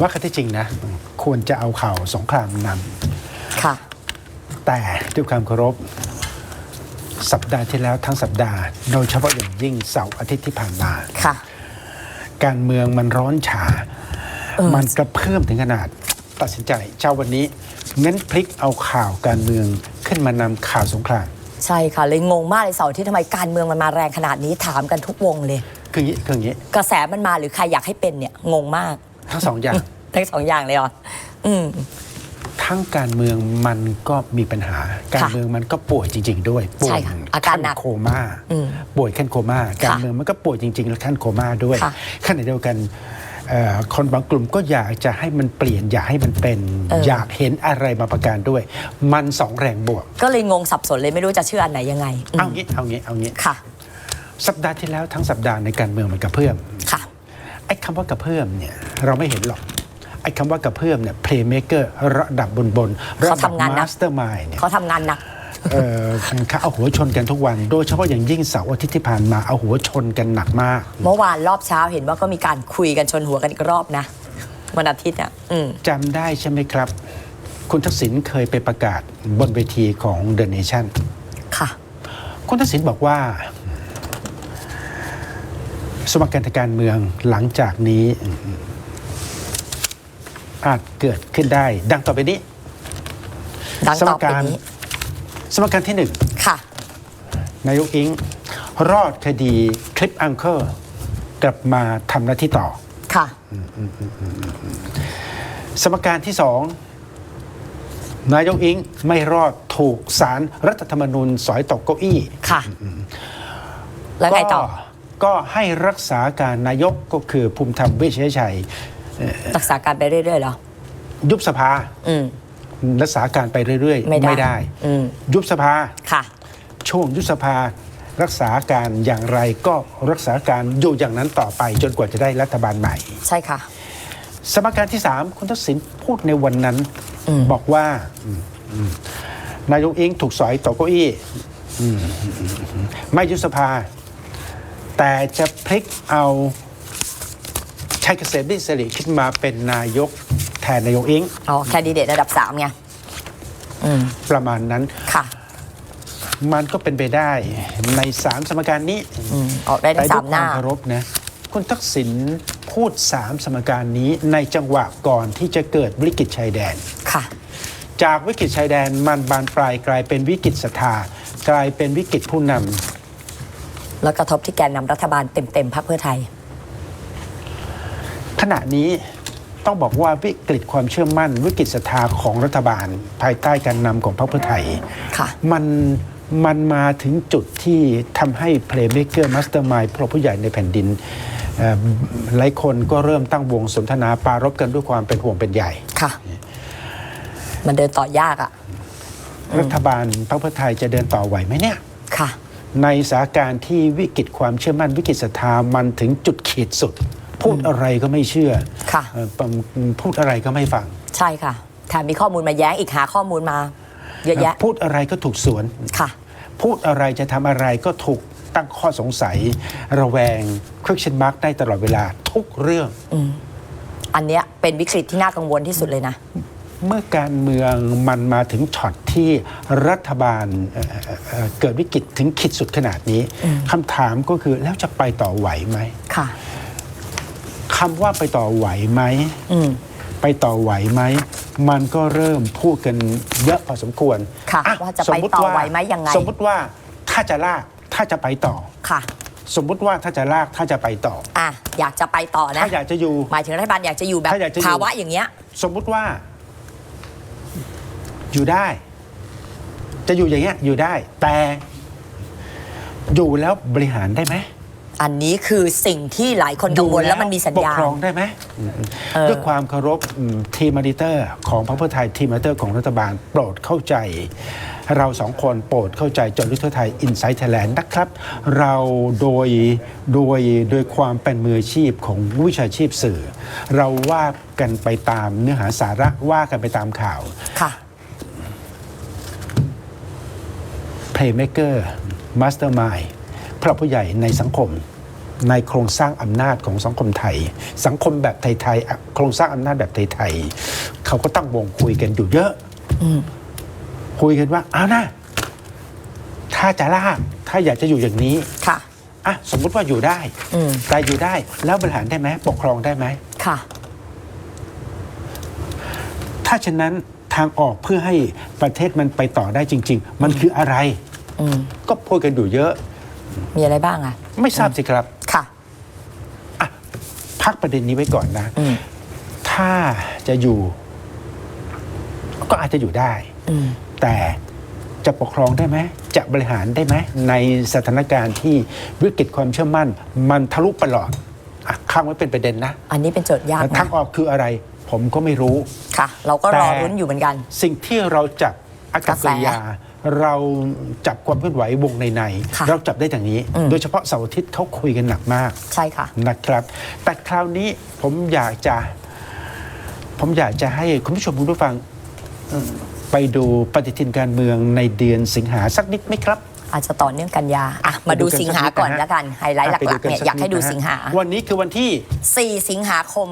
ว่าข้อเท็จจริงนะ ควรจะเอาข่าวสงครามนค่ะำแต่ด้วยความเคารพสัปดาห์ที่แล้วทั้งสัปดาห์ โดยเฉพาะอย่างยิ่งเสาร์อาทิตย์ที่ผ่านมาค่ะ การเมืองมันร้อนฉาเออมันกระเพื่อมถึงขนาดตัดสินใจเช้าวันนี้งั้นพลิกเอาข่าวการเมืองขึ้นมานำข่าวสงครามใช่ค่ะ เลยงงมากเลยเสาร์อาที่ทำไมการเมืองมันมาแรงขนาดนี้ถามกันทุกวงเลย คืออย่างนี้คืออย่างนี้ กระแสมันมาหรือใครอยากให้เป็นเนี่ยงงมาก ทั้งสองอย่าง ทั้งสองอย่างเลยเหรออืมทั้งการเมืองมันก็มีปัญหา การเมืองมันก็ป่วยจริง ๆ ด้วยป่วใช่ยค่ะอาการหนักขั้โคม่าอืมป่วยขั้นโคม่าการเมืองมันก็ป่วยจริง ๆ แล้วขั้นโคม่าด้วยค่ะขณะเดียวกันเอ่อคนบางกลุ่มก็อยากจะให้มันเปลี่ยนอยากให้มันเป็นเออออยากเห็นอะไรมาประการด้วย มันสองแรงบวก ก็เลยงงสับสนเลยไม่รู้จะเชื่ออันไหนยังไงอืมเอางี้เอางี้เอางี้ค่ะ สัปดาห์ที่แล้วทั้งสัปดาห์ในการเมืองมันกระเพื่อมค่ะ ไอ้คำว่ากระเพื่อมเนี่ยเราไม่เห็นหรอกไอ้คำว่ากระเพื่อมเนี่ยเพลย์เมเกอร์ระดับบนบนๆระเขาดับทำงานหนัมากสเตอร์มายเนี่ยเขาทำงานหนักเออเขาเอาหัวชนกันทุกวัน โดยเฉพาะอย่างยิ่งเสาร์อาทิตย์ที่ผ่านมาเอาหัวชนกันหนักมาก เมื่อวานรอบเช้าเห็นว่าก็มีการคุยกันชนหัวกันอีกรอบนะวันอาทิตย์อะอืมจำได้ใช่ไหมครับ คุณทักษิณเคยไปประกาศบนเวทีของ The Nation ค่ะ คุณทักษิณบอกว่า สมการทางการเมืองหลังจากนี้อาจเกิดขึ้นได้ ดังต่อไปนี้ ดังต่อไปสมการนี้สมการที่หนึ่งค่ะ นายกอิงรอดคดีคลิปอังเคิลกลับมาทำหน้าที่ต่อ ค่ะ สมการที่สองนายกอิงไม่รอดถูกสารรัฐธรรมนูญสอยตกเก้าอี้ค่ะ แล้วไงต่อ ก็ ก็ให้รักษาการนายกก็คือภูมิธรรมเวชยชัย รักษาการไปเรื่อยๆเหรอ ยุบสภาอืม รักษาการไปเรื่อยๆไม่ได้อืม ยุบสภา ค่ะ ช่วงยุบสภา รักษาการอย่างไรก็รักษาการอยู่อย่างนั้นต่อไป จนกว่าจะได้รัฐบาลใหม่ ใช่ค่ะ สมการที่สามคุณทักษิณพูดในวันนั้นอืมบอกว่าอืมอืมนายกอิงถูกสอยตกเก้าอี้อืมอืมอืมไม่ยุบสภา แต่จะพลิกเอาชัยเกษมดิษริขึ้นมาเป็นนายกแทนนายกอิงอ๋อแคนดิเดตระดับสามไงอืมประมาณนั้นค่ะ มันก็เป็นไปได้ในสามสมการนี้อืมออกได้แต่ทั้งด้สาวยมคหวาน้ามเคารพนะคุณทักษิณพูดสามสมการนี้ในจังหวะก่อนที่จะเกิดวิกฤตชายแดน ค่ะ จากวิกฤตชายแดนมันบานปลายกลายเป็นวิกฤตศรัทธากลายเป็นวิกฤตผู้น แล้วกระทบที่แกนนำรัฐบาลเต็มๆพรรคเพื่อไทยำขณะนี้ต้องบอกว่าวิกฤตความเชื่อมั่น วิกฤตศรัทธาของรัฐบาล ภายใต้การนำของพรรคเพื่อไทยค่ะมันมันมาถึงจุดที่ทำให้ Playmaker Mastermind พวกผู้ใหญ่ในแผ่นดินเอ่อหลายคนก็เริ่มตั้งวงสนทนาปรารบกันด้วยความเป็นห่วงเป็นใหญ่ค่ะ มันเดินต่อยากอะรัฐบาลพรรคเพื่อไทยจะเดินต่อไหวไหมเนี่ย ค่ะ ในสถานการณ์ที่วิกฤตความเชื่อมั่นวิกฤตศรัทธามันถึงจุดขีดสุด พูดอะไรก็ไม่เชื่อค่ะ เอ่อปมพูดอะไรก็ไม่ฟัง ใช่ค่ะแถมมีข้อมูลมาแย้งอีกหาข้อมูลมาเยอะแยะพูดอะไรก็ถูกสวน ค่ะ พูดอะไรจะทำอะไรก็ถูกตั้งข้อสงสัย ระแวง question mark ได้ตลอดเวลาทุกเรื่อง อันเนี้ยเป็นวิกฤตที่น่ากังวลที่สุดเลยนะ เมื่อการเมืองมันมาถึงช็อตที่รัฐบาลเอ่อเอ่อเอ่อเกิดวิกฤตถึงขีดสุดขนาดนี้คำถามก็คือแล้วจะไปต่อไหวไหมค่ะคำว่าไปต่อไหวไหมอืมไปต่อไหวไหมมันก็เริ่มพูดกันเยอะพอสมควรค่ะอ่ว่าจะสไปมมุติต่อไหวไหมยังไงสมมติว่าถ้าจะลากถ้าจะไปต่อค่ะ สมมุติว่าถ้าจะลากถ้าจะไปต่ออะอยากจะไปต่อนะถ้าอยากจะอยู่หมายถึงรัฐบาลอยากจะอยู่แบบถ้าอยากจะอยู่ภาวะอย่างเงี้ย สมมุติว่า อยู่ได้ จะอยู่อย่างเงี้ยอยู่ได้ แต่อยู่แล้วบริหารได้ไหมอันนี้คือสิ่งที่หลายคนกังวลแล้วมันมีสัญญาปณกครองได้ไหมเออด้วยความเคารพอืมทีมมอนิเตอร์ ของพรรคเพื่อไทยทีมมอนิเตอร์ของรัฐบาลโปรดเข้าใจ เราสองคนโปรดเข้าใจจนยุทธไทยอินไซต์ไทยแลนด์นะครับ เราโดยโดยโดยความเป็นมืออาชีพของวิชาชีพสื่อ เราว่ากันไปตามเนื้อหาสาระว่ากันไปตามข่าว ค่ะ Playmaker Mastermind พระผู้ใหญ่ในสังคม ในโครงสร้างอำนาจของสังคมไทย สังคมแบบไทยๆอะโครงสร้างอำนาจแบบไทยๆเขาก็ตั้งวงคุยกันอยู่เยอะอืมคุยกันว่าเอานะถ้าจะลากถ้าอยากจะอยู่อย่างนี้ค่ะอะสมมุติว่าอยู่ได้อืมแต่อยู่ได้ แล้วบริหารได้ไหมปกครองได้ไหมค่ะ ถ้าฉะนั้น ทางออกเพื่อให้ประเทศมันไปต่อได้จริง ๆ มันคืออะไร อืมก็พูดกันอยู่เยอะ มีอะไรบ้างอะไม่ทราบสิครับค่ะ อะพักประเด็นนี้ไว้ก่อนนะ อืมถ้าจะอยู่ ก็อาจจะอยู่ได้ อืม แต่จะปกครองได้ไหม จะบริหารได้ไหม ในสถานการณ์ที่วิกฤตความเชื่อมั่น มันทะลุประหลอดอะข้างไว้เป็นประเด็นนะอันนี้เป็นโจทย์ยากทางนะออกคืออะไร ผมก็ไม่รู้ ค่ะ เราก็รอแต่รุ้นอยู่เหมือนกัน สิ่งที่เราจับอากาศกริยา เราจับความเคลื่อนไหววงในในๆค่ะเราจับได้อย่างนี้อืมโดยเฉพาะเสาร์อาทิตย์เขาคุยกันหนักมาก ใช่ค่ะนะครับ แต่คราวนี้ผมอยากจะ ผมอยากจะให้คุณผู้ชมคุณผู้ฟังอืมไปดูปฏิทินการเมืองในเดือนสิงหาสักนิดไหมครับ อาจจะต่อเนื่องกันยาอะมาดูสิงหาก่อนแล้วกันไฮไลท์หลักๆเนี่ยอยากให้ดูสิงหา วันนี้คือวันที่ 4 สิงหาคม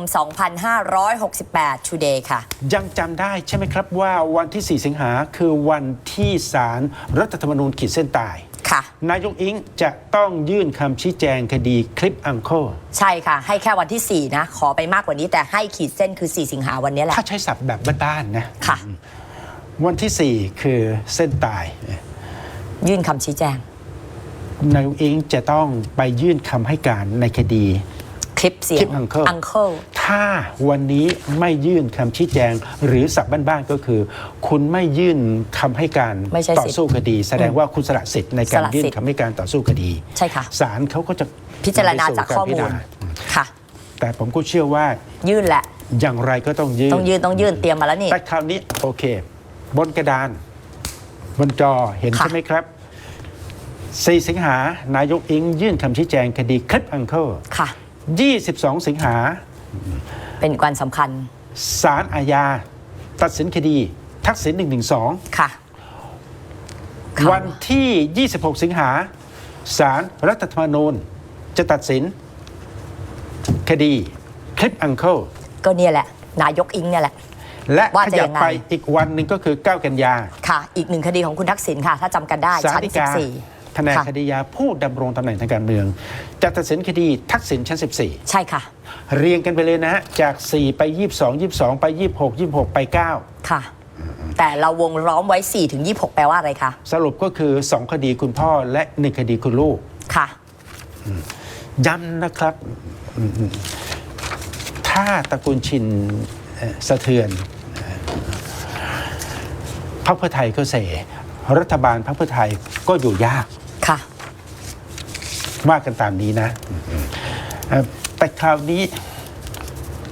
2568 today ค่ะ ยังจำได้ใช่ไหมครับว่าวันที่ 4 สิงหาคือวันที่ศาลรรัฐธรรมนูญขีดเส้นใต้ค่ะนายกอิงจะต้องยื่นคำชี้แจงคดีคลิปอังโคใช่ค่ะ ให้แค่วันที่ 4 นะ ขอไปมากกว่านี้แต่ให้ขีดเส้นคือ 4 สิงหาวันนี้แหละ ถ้าใช้ศัพท์แบบบ้านๆนะ ค่ะ วันที่ 4 คือเส้นตาย ยื่นคำชี้แจง นายกอิงจะต้องไปยื่นคำให้การในคดี คลิปเสียคลิงป Uncle อังเคิลถ้าวันนี้ไม่ยื่นคำชี้แจง หรือสับบ้านๆก็คือ คุณไม่ยื่นคำให้การไม่ใช่สิทธิ์ต่อสู้คดี แสดงว่าคุณสละสิทธิ์ในการสละสิทธิ์ยื่นคำให้การต่อสู้คดีใช่ค่ะ ศาลเขาก็จะพิจารณาจากข้อมูลไปสู่การพิจารณาค่ะ แต่ผมก็เชื่อว่ายื่นแหละ อย่างไรก็ต้องยื่นต้องยื่นต้องยื่นเตรียมมาแล้วนี่แต่คราวนี้โอเค บนกระดาน บนจอเห็นค่ะใช่ไหมครับ 4 สิงหานายกอิงยื่นคำชี้แจงคดีคลิปอังเคิลค่ะ 22 สิงหาเป็นวันสำคัญศาลอาญา ตัดสินคดี ทักษิณ112 ค่ะค่ะวันที่ 26 สิงหาศาลรัฐธรรมนูญ จะตัดสิน คดีคลิปอังเคิลก็เนี่ยแหละ นายกอิงเนี่ยแหละ และว่าขจะยัยับงไง ไปอีกวันหนึ่งก็คือ 9 กันยาค่ะ อีกหนึ่งคดีของคุณทักษิณค่ะ ถ้าจำกันได้สารชั้น ฎีกา14แผนกค่ะ คดียาผู้ดำรงตำแหน่งทางการเมือง จะตัดสินคดีทักษิณชั้นใช่ค่ะ14เรียงกันไปเลยนะฮะ จาก 4 ไป 22 22 ไป 26 26 ไป9ค่ะ แต่เราวงล้อมไว้ 4 ถึง 26 แปลว่าอะไรคะสรุปก็คือ 2 คดีคุณพ่อและ 1 คดีคุณลูก ค่ะ ย้ำนะครับอืมถ้าตระกูลชินเอ่อ สะเทือนเอ่อพรรคเพื่อไทยก็เสรัฐบาลพรรคเพื่อไทยก็อยู่ยากค่ะว่ากันตามนี้นะเอ่อแต่คราวนี้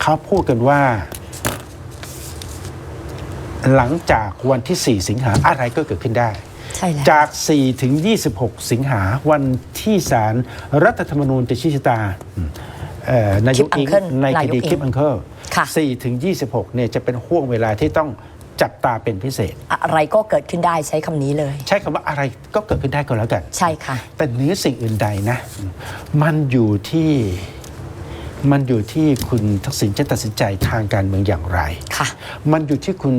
เขาพูดกันว่า หลังจากวันที่ 4 สิงหาอะไรก็เกิดขึ้นได้ใช่แล้วจาก 4 ถึง 26 สิงหาวันที่ศาลรรัฐธรรมนูญจะชี้ชะตาเอ่อนายกอิงคลิป Uncle ในคดีนายกอิงคลิปอังเคิล ค่ะ 4ถึง26เนี่ยจะเป็นห่วงเวลาที่ต้องจับตาเป็นพิเศษ อะไรก็เกิดขึ้นได้ใช้คำนี้เลย ใช้คำว่าอะไรก็เกิดขึ้นได้ก็แล้วกัน ใช่ค่ะ แต่เหนือสิ่งอื่นใดนะ มันอยู่ที่มันอยู่ที่คุณทักษิณจะตัดสินใจทางการเมืองอย่างไรค่ะ มันอยู่ที่คุณ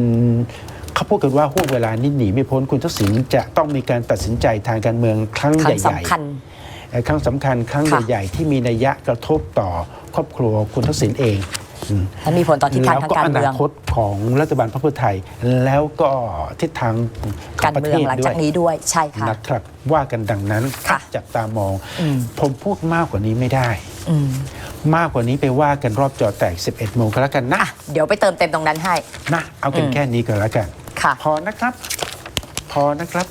เขาพูดกันว่าห่วงเวลานี้หนีไม่พ้นคุณทักษิณจะต้องมีการตัดสินใจทางการเมืองครั้งครั้ใหงญ่สำคัญๆเอ่อครั้งสำคัญครั้งค่ะ ใหญ่ๆที่มีนัยยะกระทบต่อครอบครัวคุณทักษิณเองอืม และมีผลต่อทิศทางแล้วทางก็การอเมืนาองคตของรัฐบาลพรรคเพื่อไทย แล้วก็ทิศทางขกาองรประเมืเทองศหลังด้วจากยนี้ด้วยใช่ค่ะนะครับว่ากันดังนั้นค่ะจับตามองอืมผมพูดมากกว่านี้ไม่ได้อืมมากกว่านี้ไปว่ากันรอบจอแตก 11 โมงก็แล้วกันนะอะเดี๋ยวไปเติมเต็มตรงนั้นให้นะเอากันอืมแค่นี้ก็แล้วกันค่ะพอนะครับ พอนะครับ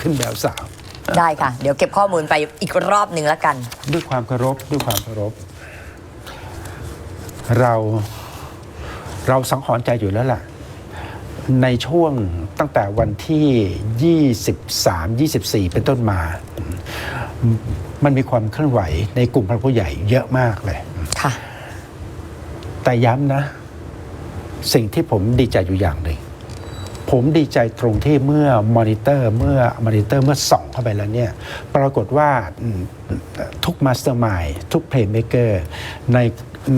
ขึ้นแบบสาว ได้ค่ะ เดี๋ยวเก็บข้อมูลไปอีกรอบหนึ่งแล้วกัน ด้วยความเคารพด้วยความเคารพ เราเราสังหรณ์ใจอยู่แล้วล่ะ ในช่วงตั้งแต่วันที่ 23 24 เป็นต้นมา มันมีความเคลื่อนไหวในกลุ่มพระผู้ใหญ่เยอะมากเลยค่ะแต่ย้ำนะ สิ่งที่ผมดีใจอยู่อย่างหนึ่งผมดีใจตรงที่เมื่อมอนิเตอร์เมื่อมอนิเตอร์เมื่อส่องเข้าไปแล้วเนี่ย ปรากฏว่าอืมทุกมาสเตอร์มายทุกเพลย์เม k เกอร์ใน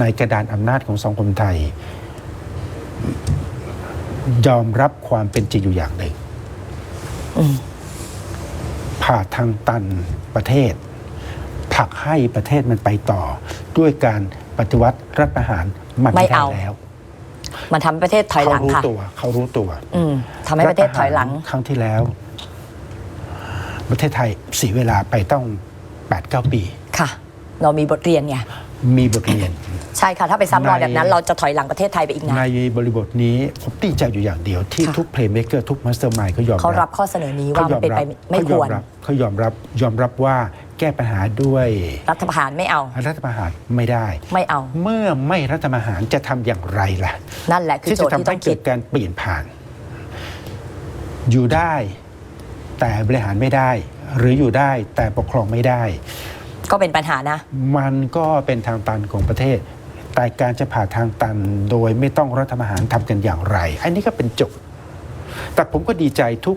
ในกระดานอำนาจของสังคมไทย ยอมรับความเป็นจริงอยู่อย่างหนึ่งผ่าทางตันประเทศผลักให้ประเทศมันไปต่อ ด้วยการปฏิวัติรัฐประหารมันไม่ไม่ได้เอาแล้ว มันทำให้ประเทศถอยหลังเขารู้ค่ะตัวเขารู้ตัวอืมทำให้ประเทศถอยหลังฐประารครั้งที่แล้ว ประเทศไทยเสียเวลาไปต้อง8ปดเปี ค่ะ เรามีบทเรียนไง มีบทเรียน ใช่ค่ะ ถ้าไปซ้ำรอยในแบบนั้น เราจะถอยหลังประเทศไทยไปอีกนะในบริบทนี้ผมตีใจอยู่อย่างเดียวที่ค่ะทุกเพลย์เม k เกอร์ทุกมาสเตอร์มายเขายอมเขารับข้อเสนอนี้ว่ามันเป็นไปไม่ควรเขายอมรับเขายอมรับว่าแก้ปัญหาด้วยรัฐประหารไม่เอา รัฐประหารไม่ได้ ไม่เอา เมื่อไม่รัฐประหารจะทำอย่างไรล่ะ นั่นแหละคือที่โจจะทย์ที่ทำต้ให้องเกิคิดดการเปลี่ยนผ่าน อยู่ได้แต่บริหารไม่ได้ หรืออยู่ได้แต่ปกครองไม่ได้ ก็เป็นปัญหานะ มันก็เป็นทางตันของประเทศ แต่การจะผ่าทางตันโดยไม่ต้องรัฐประหารทำกันอย่างไร อันนี้ก็เป็นโจทย์แต่ผมก็ดีใจทุก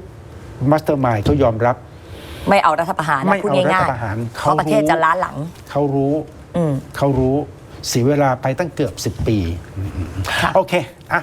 มาสเตอร์มายเขายอมรับ ไม่เอารัฐประหารนะไม่พูดเอารัง่าฐยประหารๆเพราะประเทศจะล้าหลัง เขารู้อืมเขารู้เสียเวลาไปตั้งเกือบ10ปีค่ะโอเค อะ